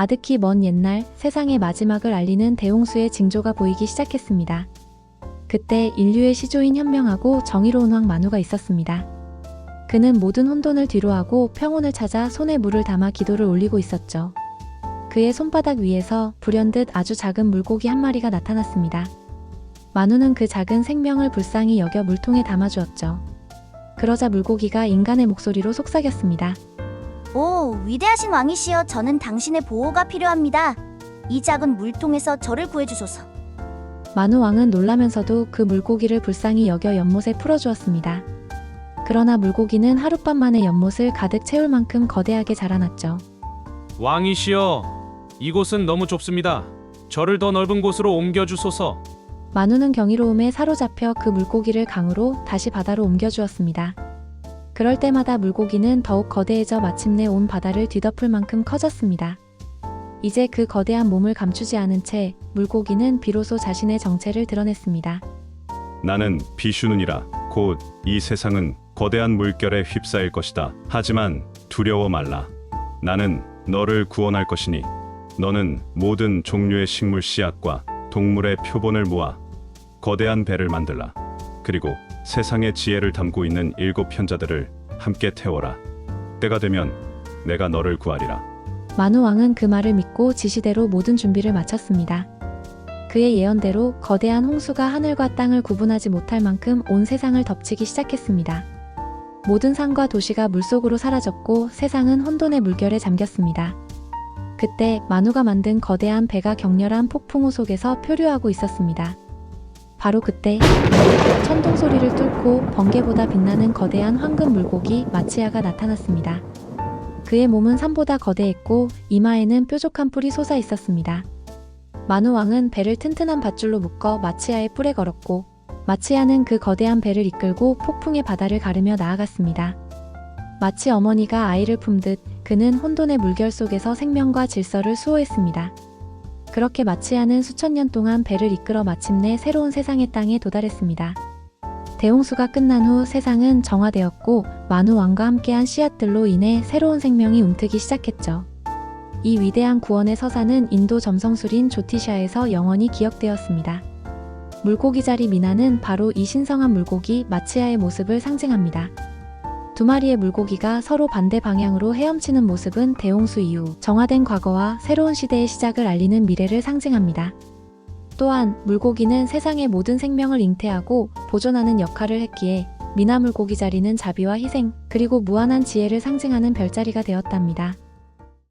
아득히 먼 옛날 세상의 마지막을 알리는 대홍수의 징조가 보이기 시작했습니다. 그때 인류의 시조인 현명하고 정의로운 왕 만우가 있었습니다. 그는 모든 혼돈을 뒤로하고 평온을 찾아 손에 물을 담아 기도를 올리고 있었죠. 그의 손바닥 위에서 불현듯 아주 작은 물고기 한 마리가 나타났습니다. 만우는 그 작은 생명을 불쌍히 여겨 물통에 담아주었죠. 그러자 물고기가 인간의 목소리로 속삭였습니다. 오, 위대하신 왕이시여, 저는 당신의 보호가 필요합니다. 이 작은 물통에서 저를 구해주소서. 만우 왕은 놀라면서도 그 물고기를 불쌍히 여겨 연못에 풀어주었습니다. 그러나 물고기는 하룻밤 만에 연못을 가득 채울 만큼 거대하게 자라났죠. 왕이시여, 이곳은 너무 좁습니다. 저를 더 넓은 곳으로 옮겨 주소서. 만우는 경이로움에 사로잡혀 그 물고기를 강으로 다시 바다로 옮겨주었습니다. 그럴 때마다 물고기는 더욱 거대해져 마침내 온 바다를 뒤덮을 만큼 커졌습니다. 이제 그 거대한 몸을 감추지 않은 채 물고기는 비로소 자신의 정체를 드러냈습니다. 나는 비슈눈이라 곧 이 세상은 거대한 물결에 휩싸일 것이다. 하지만 두려워 말라. 나는 너를 구원할 것이니 너는 모든 종류의 식물 씨앗과 동물의 표본을 모아 거대한 배를 만들라. 그리고 세상의 지혜를 담고 있는 일곱 편자들을 함께 태워라. 때가 되면 내가 너를 구하리라. 만우 왕은 그 말을 믿고 지시대로 모든 준비를 마쳤습니다. 그의 예언대로 거대한 홍수가 하늘과 땅을 구분하지 못할 만큼 온 세상을 덮치기 시작했습니다. 모든 산과 도시가 물속으로 사라졌고 세상은 혼돈의 물결에 잠겼습니다. 그때 만우가 만든 거대한 배가 격렬한 폭풍우 속에서 표류하고 있었습니다. 바로 그때 천둥 소리를 뚫고 번개보다 빛나는 거대한 황금 물고기 마치아가 나타났습니다. 그의 몸은 산보다 거대했고 이마에는 뾰족한 뿔이 솟아 있었습니다. 만우 왕은 배를 튼튼한 밧줄로 묶어 마치아의 뿔에 걸었고 마치아는 그 거대한 배를 이끌고 폭풍의 바다를 가르며 나아갔습니다. 마치 어머니가 아이를 품듯 그는 혼돈의 물결 속에서 생명과 질서를 수호했습니다. 그렇게 마치아는 수천 년 동안 배를 이끌어 마침내 새로운 세상의 땅에 도달했습니다. 대홍수가 끝난 후 세상은 정화되었고 만우 왕과 함께한 씨앗들로 인해 새로운 생명이 움트기 시작했죠. 이 위대한 구원의 서사는 인도 점성술인 조티샤에서 영원히 기억되었습니다. 물고기 자리 미나는 바로 이 신성한 물고기 마치아의 모습을 상징합니다. 두 마리의 물고기가 서로 반대 방향으로 헤엄치는 모습은 대홍수 이후 정화된 과거와 새로운 시대의 시작을 알리는 미래를 상징합니다. 또한 물고기는 세상의 모든 생명을 잉태하고 보존하는 역할을 했기에 미나 물고기 자리는 자비와 희생, 그리고 무한한 지혜를 상징하는 별자리가 되었답니다.